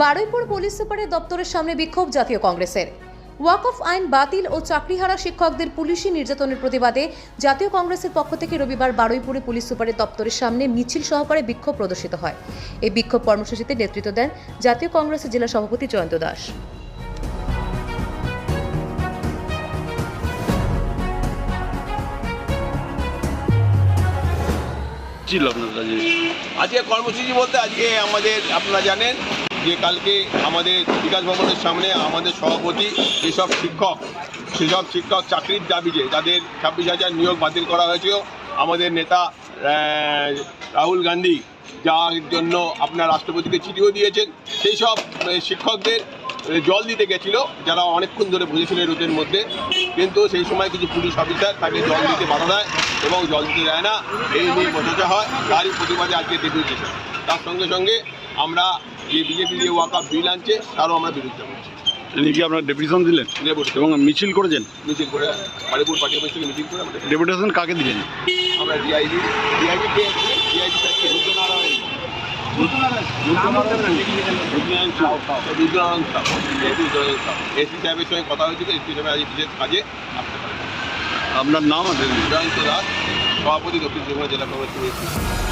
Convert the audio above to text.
Baruipur police সুপারের দপ্তরের সামনে বিক্ষোভ জাতীয় কংগ্রেসের। ওয়াকফ আইন বাতিল ও চাকরিহারা শিক্ষকদের পুলিশি নির্যাতনের প্রতিবাদে জাতীয় কংগ্রেসের পক্ষ থেকে রবিবার বারুইপুরে পুলিশ সুপারের দপ্তরের সামনে মিছিল সহকারে বিক্ষোভ প্রদর্শিত হয়। এই বিক্ষোভ কর্মসূচিতে নেতৃত্ব দেন জাতীয় কংগ্রেসের জেলা সভাপতি জয়ন্ত দাস। আজকে কর্মসূচি বলতে আজকে আমাদের আপনারা জানেন যে কালকে আমাদের বিকাশ ভবনের সামনে আমাদের সভাপতি যেসব শিক্ষক, সেসব শিক্ষক চাকরির দাবিতে যাদের ছাব্বিশ হাজার নিয়োগ বাতিল করা হয়েছিল, আমাদের নেতা রাহুল গান্ধী যার জন্য আপনার রাষ্ট্রপতিকে চিঠিও দিয়েছেন সেই সব শিক্ষকদের জল দিতে গেছিল, যারা অনেকক্ষণ ধরে বসেছিল রোদের মধ্যে। কিন্তু সেই সময় কিছু পুলিশ অফিসার তাকে জল দিতে বাধা দেয় এবং জল দিতে দেয় না, এই নিয়ে বসেছে হয়, তারই প্রতিবাদে আজকে ডেপুটেশন তার সঙ্গে সঙ্গে আমরা যে বিজেপি যে ওয়াকাপ বিল আনছে তারও আমরা বিরুদ্ধে করছি। কি আপনার ডেপুটেশন দিলেন? ডেপুটেশন এবং মিছিল করেছেন? মিটিং করে বাড়িপুর পার্টি অফিস থেকে মিটিং করে আমরা ডেপুটেশন কাকে দিলেন? আমরা ডিআইবি ডিআইবি কে ডিআইবি স্যারকে রুদ্রনারায়ণ। রুদ্রনারায়ণ? সাউ রুদ্রনারায়ণ সাউ রুদ্রনারায়ণ সাউ এসপি সাহেবের সঙ্গে কথা হয়েছিল এসপি সাহেব আজ বিশেষ কাজে আসতে আপনার নাম আছে? দাস সভাপতি দক্ষিণ চব্বিশ জেলা কংগ্রেস কমিটি